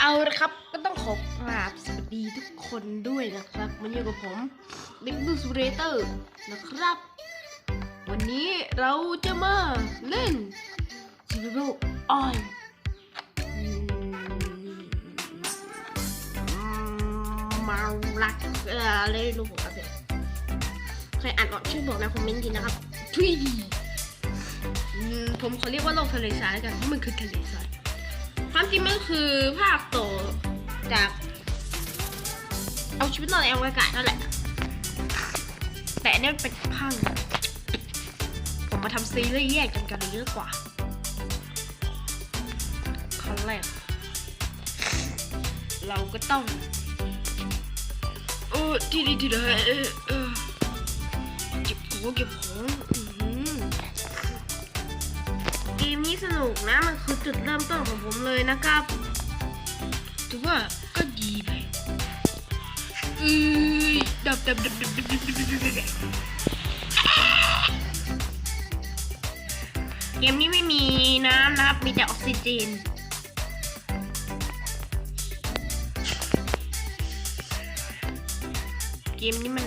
เอาละครับก็ต้องขอกราบสวัสดีทุกคนด้วยนะครับมันอยู่กับผมเด็กดูสูเรเตอร์นะครับ วันนี้เราจะมาเล่น Survival on มาลักอะไรรู้ผมครับเนี่ยใครอ่านออกช่วยบอกในคอมเมนต์ทีนะครับทุยอืมผมขอเรียกว่าโลกทะเลทรายกันเพราะมันคือทะเลทราย ความจริงมันคือภาคโตจาก เอาชีวิตรอดในอวกาศนั่นแหละ แต่อันนี้เป็นภาคผมมาทำซีรีส์แยกกันกันเยอะกว่าขั้นแรก เราก็ต้องเออที่ดีที่ใดเออเออเก็บของเก็บของอื้อหือเก มนี้สนุกนะมันคือจุดเริ่มต้นของผมเลยนะครับถือว่าก็ดีไปเอ้ยดับดับดับดับดับดับดับดับดับเกมนี้ไม่มีน้ำนะครับ มีแต่ออกซิเจนเกมนี้มัน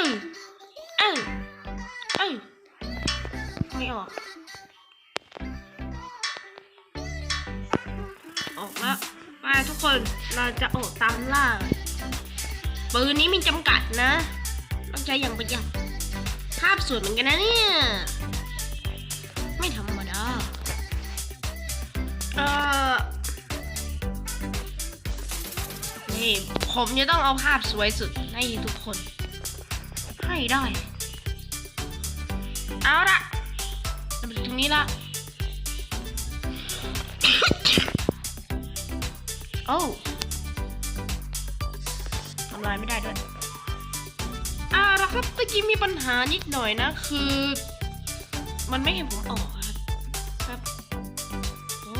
ออเออเออไม่ออก ออกแล้วไปทุกคน เราจะออกตามล่า ปืนนี้มีจำกัดนะ ต้องใช้อย่างประหยัด ภาพสวยเหมือนกันนะเนี่ย ไม่ธรรมดา เออนี่ผมจะต้องเอาภาพสวยสุดให้ทุกคน ให้ได้ เอาละเราไปถึงตรงนี้ละโอ้ทำลายไม่ได้ด้วยเอาละครับตะกี้มีปัญหานิดหน่อยนะ คือ มันไม่ให้ผมออกครับโอ้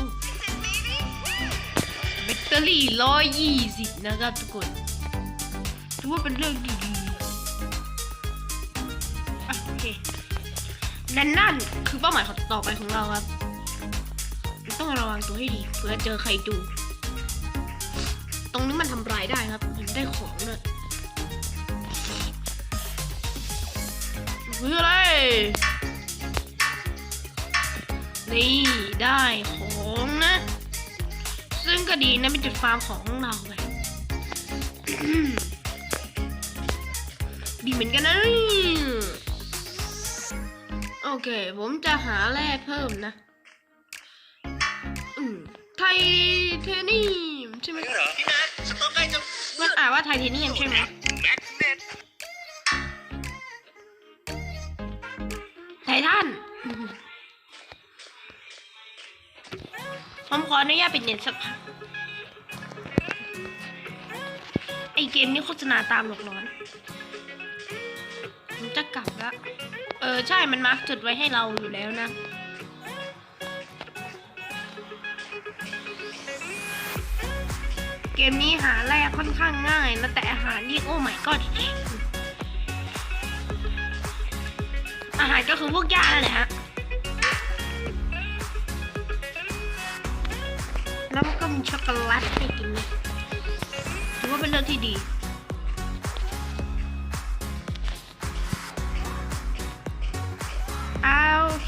แบตเตอรี่ร้อยยี่สิบนะครับทุกคนถือว่าเป็นเรื่องดี เคนั่นั่นคือเป้าหมายของต่อไปของเราครับ ต้องระวังตัวให้ดีเผื่อเจอใครดู ตรงนี้มันทำลายได้ครับมันได้ของด้วยคืออะไร นี่ได้ของนะ ซึ่งก็ดีนะเป็นจุดฟาร์มของเราไปดีเหมือนกันนะ โอเค ผมจะหาแร่เพิ่มนะ อืม ไทเทเนียมใช่ไหมเหรอพี่นัทสต๊อกใกล้จะมันอ่านว่าไทเทเนียมใช่ไหมแมกเนตไททันผมขออนุญาตปิดเน็ตสักพักไอเกมนี้โฆษณาตามหลอกหลอน เออ ใช่มันมาร์กจุดไว้ให้เราอยู่แล้วนะ เกมนี้หาแร่ค่อนข้างง่ายนะแต่อาหารนี่โอ้ไม่ก็อาหารก็คือพวกยานั่นแหละฮะแล้วก็มีช็อกโกแลตให้กินนะถือว่าเป็นเรื่องที่ดี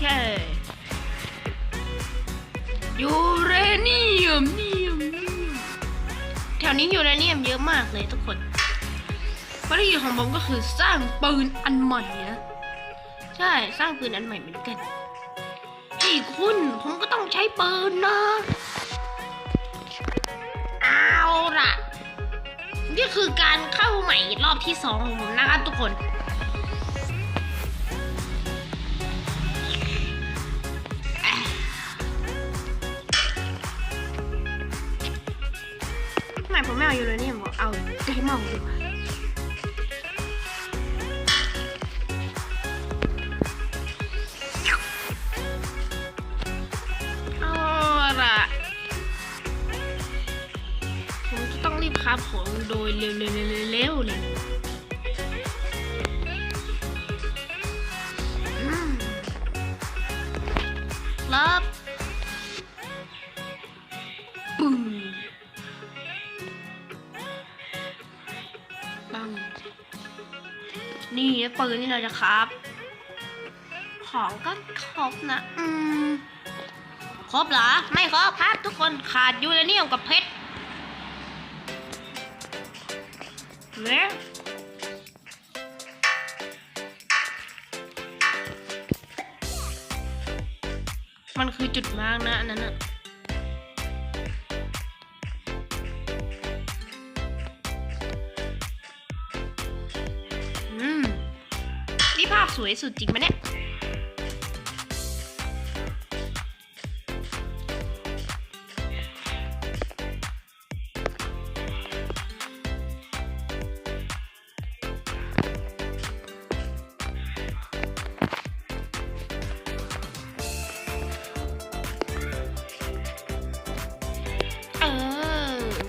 โอเคยูเรเนียมเนียมเนียมแถวนี้ยูเรเนียมเยอะมากเลยทุกคนภารกิจของผมก็คือสร้างปืนอันใหม่นะใช่สร้างปืนอันใหม่เหมือนกันพี่คุณผมก็ต้องใช้ปืนนะเอาล่ะ นี่คือการเข้าใหม่รอบที่สองของผมนะครับทุกคน ผมไม่เอายูเรเนียมบอกเอาไดมอนด์ดีกว่าเอาล่ะผมจะต้องรีบคราบของโดยเร็วๆๆๆๆเลย นี่ปืนนี่เราจะครับ ของก็ครบนะ อืม ครบเหรอ ไม่ครบครับทุกคนขาดยูเรเนียมกับเพชรเนี่ยมันคือจุดมากนะอันนั้นอะ วยสุดจริงไหมเนี่ย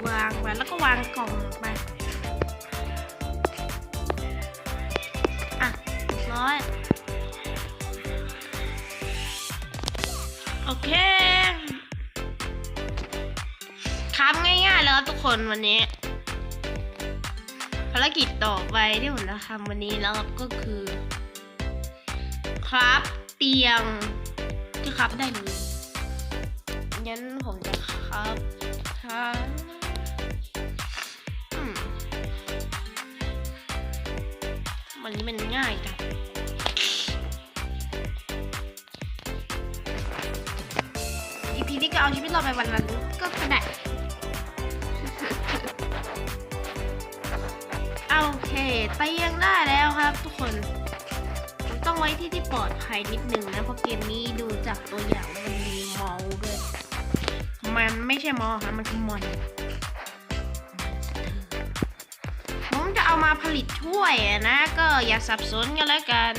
วางไว้แล้วก็วางกล่อง วันนี้ ภารกิจต่อไปที่ผมจะทำวันนี้แล้วก็คือ ครับเตียงที่ครับได้เลยงั้นผมจะครับครับอืมวันนี้มันง่ายจังอีพีนี้ก็เอาชีวิตเราไปวันวันๆก็ได้โอ เคเตียงได้แล้วครับ ทุกคนมันต้องไว้ที่ที่ปลอดภัยนิดนึงนะเพราะเกมนี้ดูจากตัวอย่างมันมีมอลด้วยมันไม่ใช่มอลค่ะมันคือมอนผมจะเอามาผลิตถ้วยนะ ก็อย่าสับสนกันแล้วกัน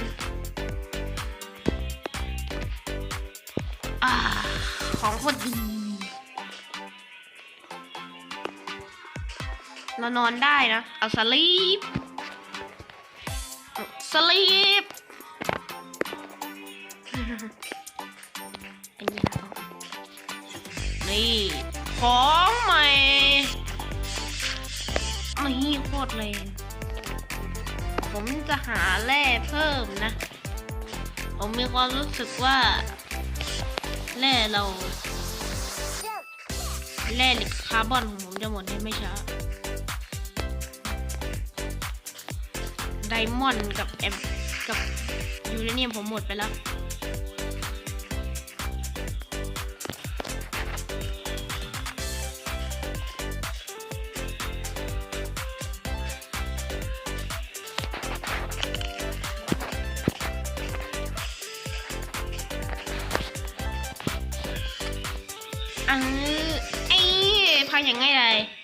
อของคตรดีเรานอนได้นะ เอาสลีป สลีปเป็นยังไงนี่ของใหม่นี่โคตรเลย ผมจะหาแร่เพิ่มนะ ผมมีความรู้สึกว่าแร่เราแร่หล็กคาร์บอนของผมจะหมดในไม่ช้า ไดมอนด์กับแอมกับยูเรเนียมผมหมดไปแล้ว อันไอ้พังยังไงเลย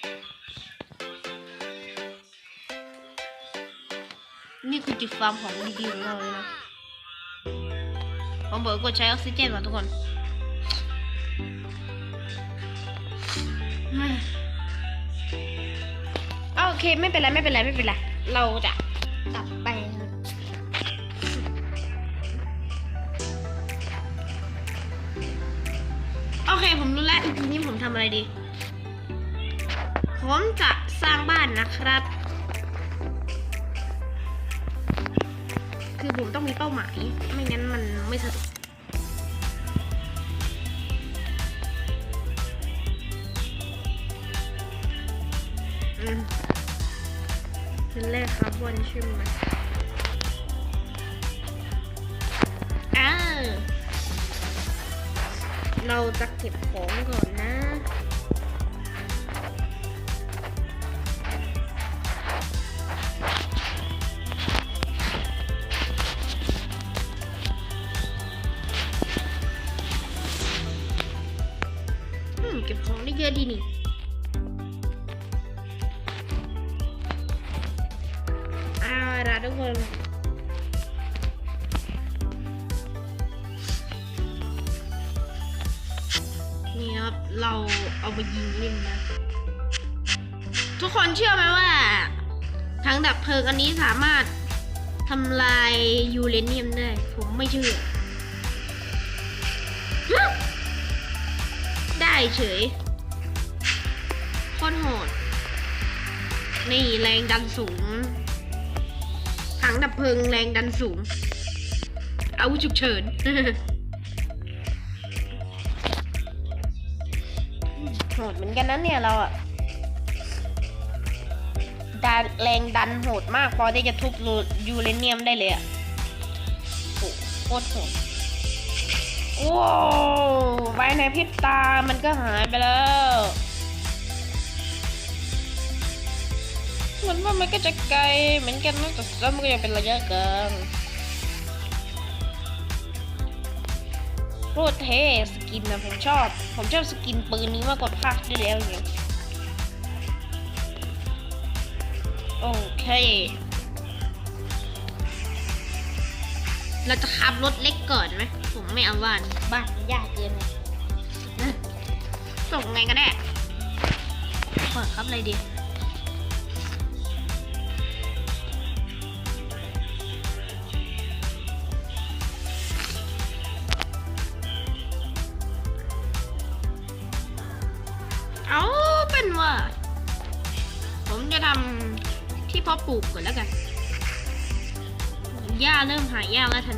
จุดฟาร์มของดีๆของเราเลยนะผมบอกกดใช้ออกซิเจนว่ะทุกคนอืมโอเคไม่เป็นไรไม่เป็นไรไม่เป็นไรเราจะกลับไปนะโอเคผมรู้แล้วทีนี้ผมทำอะไรดี ผมจะสร้างบ้านนะครับ คือผมต้องมีเป้าหมาย ไม่งั้นมันไม่สนุกเป็นแรกคาร์บอนใช่ไหมอ้าเราจะเก็บของก่อน ของได้เยอะดีนี่อาละทุกคนนี่ครับ เราเอาไปยิงเล่นนะ ทุกคนเชื่อไหมว่าถังดับเพลิงอันนี้สามารถทำลายยูเรเนียมได้ ผมไม่เชื่อ ได้เฉย นี่แรงดันสูง ถังดับเพลิงแรงดันสูง อาวุธฉุกเฉิน โหดเหมือนกันนะเนี่ยเราอะดันแรงดันโหดมาก พอที่จะทุบยูเรเนียมได้เลยอะโหโคตรโหดว้าวไวในพริบตามันก็หายไปแล้ว เหมือนว่ามันก็จะไกลเหมือนกันนะแต่แล้วมันก็ยังเป็นระยะกลางโคตรเท่สกินนะผมชอบ ผมชอบสกินปืนนี้มากกว่าภาคที่แล้วอย่างโอเค เราจะขับรถเล็กก่อนไหมผมไม่เอาบ้านบ้านมันยากเกินเลยส่งไงก็ได้เปิดครับอะไรดี เริ่มหายากแล้วทัน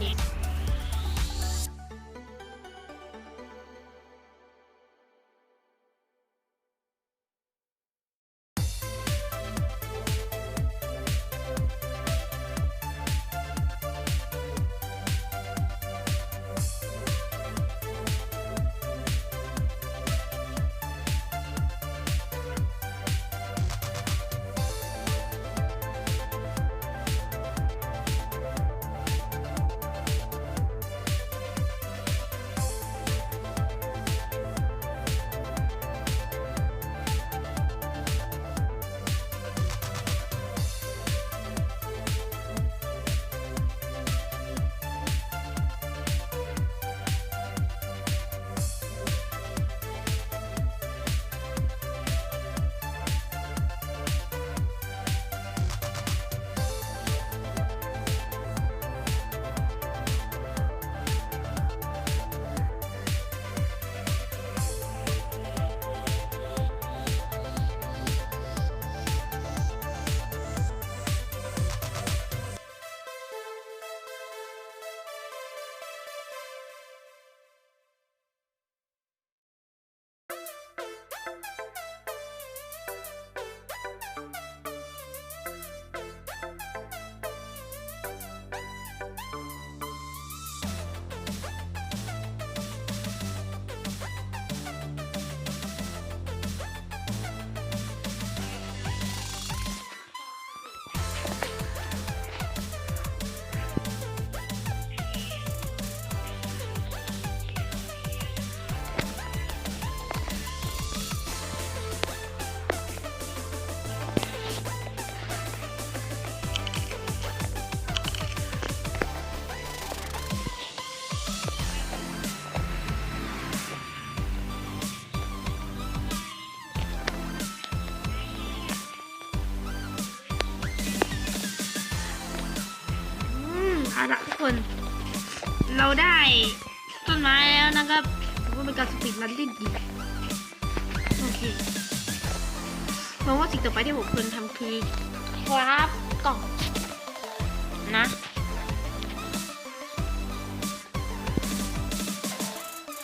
นะครับถือว่าเป็นการสปีดรันที่ดีโอเคเพราะว่าสิ่งต่อไปที่ผมควรทำคือครับกล่องนะ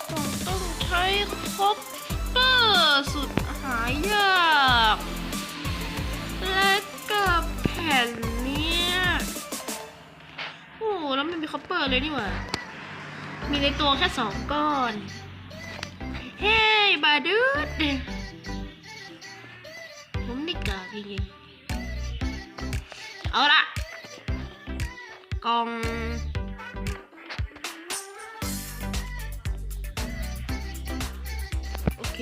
กล่องต้องใช้คอปเปอร์สุดหายากและกับแผ่นเนี้ยโอ้แล้วไมันมีคอปเปอร์เลยนี่หว่า มีในตัวแค่สองก้อน เฮ้ยบาดูดผมนี่กาจริงๆเอาละกองโอเค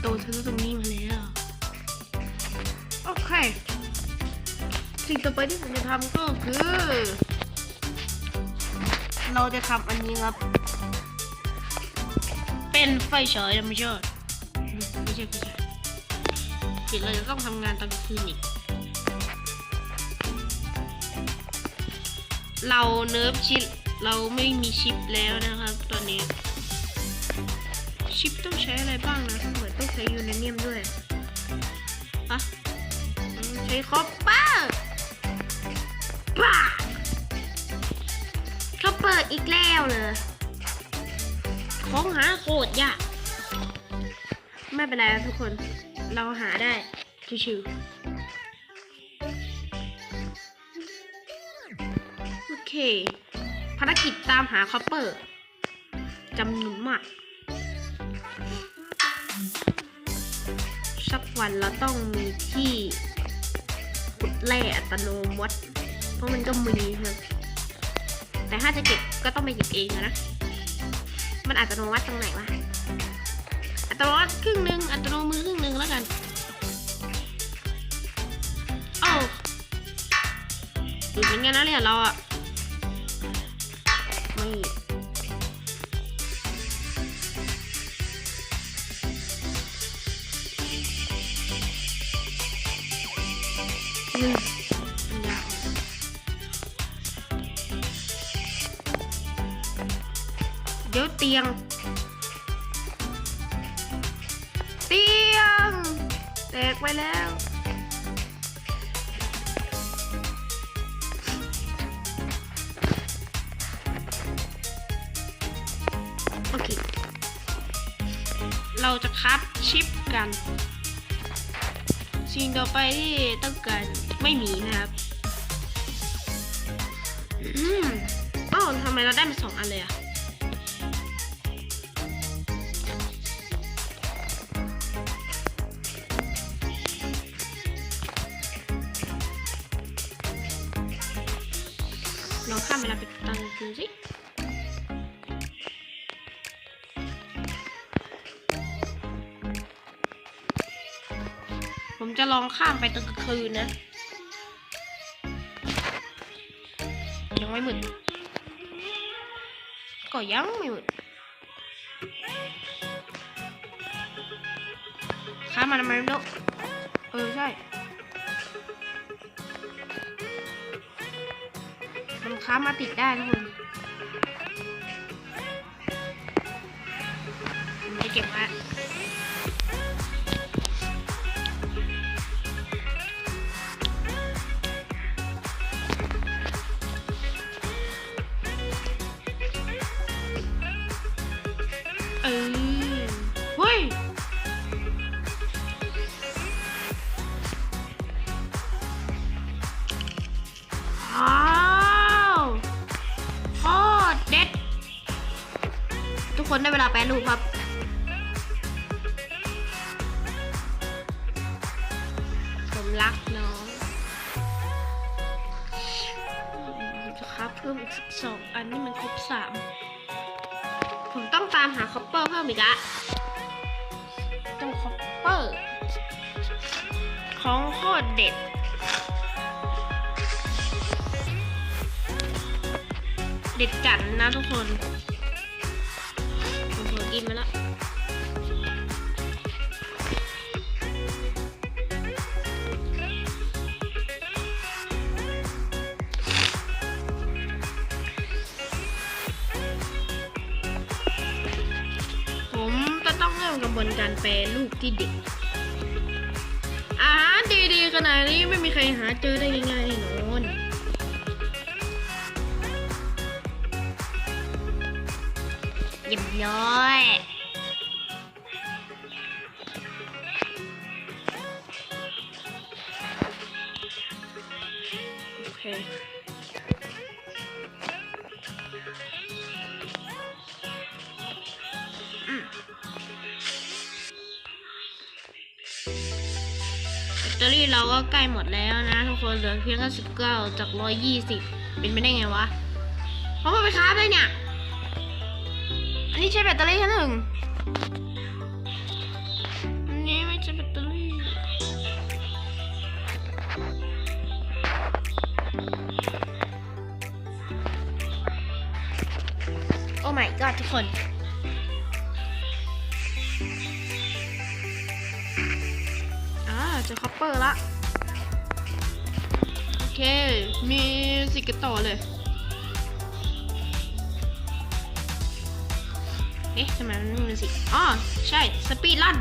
โดฉันก็ตรงนี้มาแล้วโอเค สิ่งต่อไปที่ผมจะทำก็คือ เราจะทำอันนี้ครับ เป็นไฟเฉยธรรมชาติไม่ใช่ไม่ใช่ผิดเราจะต้องทำงานตอนคืนอีกเราเนิร์ฟชิปเราไม่มีชิปแล้วนะครับตอนนี้ ชิปต้องใช้อะไรบ้างนะทั้งหมด ต้องใช้ยูเรเนียมด้วยอะใช้คอปเปอร์ป้าคอปเปอร์อีกแล้วเลยของหาโคตรยากไม่เป็นไรนะทุกคน เราหาได้ชิวๆโอเค ภารกิจตามหาคอปเปอร์จำนวนมาก สักวันเราต้องมีที่ขุดแร่อัตโนมัติ เพราะมันก็มีครับแต่ถ้าจะเก็บก็ต้องไปเก็บเองนะ มันอัตโนมัติตรงไหนวะ อัตโนมัติครึ่งหนึ่งอัตโนมือครึ่งหนึ่งแล้วกันโอ้ดูเหมือนกันนะเนี่ยเราอะไม่ ตียง เตียงแตกไปแล้ว โอเค เราจะคับชิปกัน สิ่งต่อไปที่ต้องการไม่มีนะครับ อืมอ้าวทำไมเราได้มาสองอันเลยอะ ผมจะลองข้ามไปตอนกลางคืนนะ ยังไม่หมึดก็ยังไม่หมึดข้ามมาทำไมไม่รู้เออใช่มันค้ามาติดได้ทุกคนผมไม่เก็บมา คนได้เวลาแปรรูปครับ ผมรักน้องจะครับเพิ่มอีกสักสองอันนี่มันครบสามผมต้องตามหาคอปเปอร์เพิ่มอีกอะต้องคอปเปอร์ของโคตรเด็ดเด็ดจัดนะทุกคน กระบวนการแปลรูปที่เด็ก อาหารดีๆขนาดนี้ไม่มีใครหาเจอได้ง่ายๆแน่นอนเรียบร้อย ตเตอรี่เราก็ใกล้หมดแล้วนะทุกคนเหลือเพียงแค่สิบเก้าจากร้อยยี่สิบเป็นไปได้ไงวะเพราะมันไปค้าฟเลยเนี่ย อันนี้ใช้แบตเตอรี่แค่หนึ่งอันนี้ไม่ใช่แบตเตอรี่โอ้ my god ทุกคน เจอคัปเปอร์ละโอเค มีสิกต่อเลย เอ๊ะทำไมมันไม่มีสิอ๋อใช่ สปีดลั่น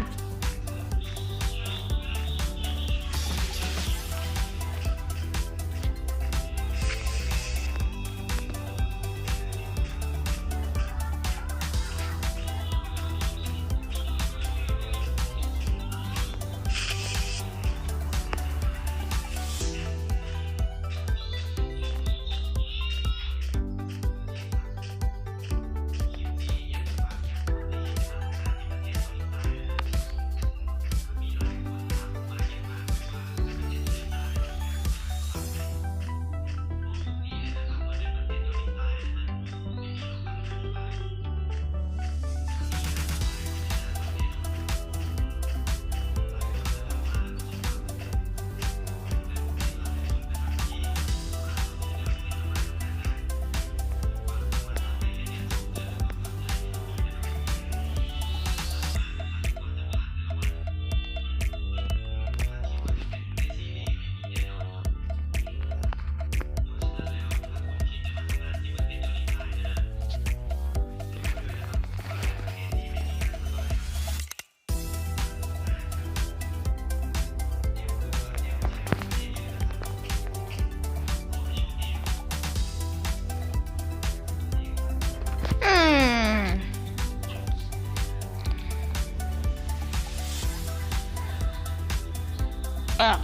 เออ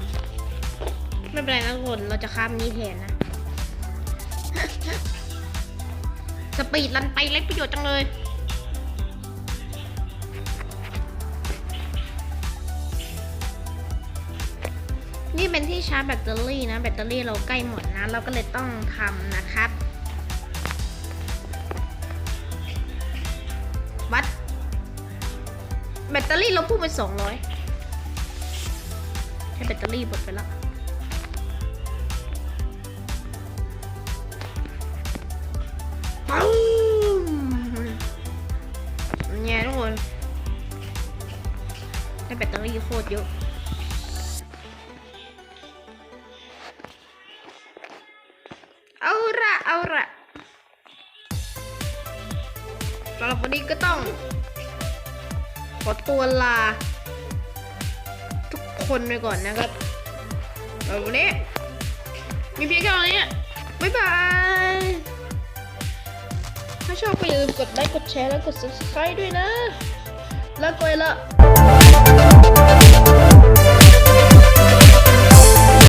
ไม่เป็นไรนะทุกคน เราจะข้ามนี้แทนนะ สปีดลันไปไรประโยชน์จังเลย นี่เป็นที่ชาร์จแบตเตอรี่นะ แบตเตอรี่เราใกล้หมดนะ เราก็เลยต้องทำนะครับ วัด แบตเตอรี่เราพุ่งไปสองร้อย ตเตอรี่หมดไปแล้วปังเนี่ยทุกคนได้แบตเตอรี่โคตรเยอะเอาละเอาละสำหรับวันนี้ก็ต้องขอตัวลา คนไปก่อนนะครับสำหรับวันนี้มีเพียงแค่นี้บ๊ายบาย ถ้าชอบก็อย่าลืมกดไลค์ กดแชร์ แล้วกด subscribe ด้วยนะ แล้วก็ไปละ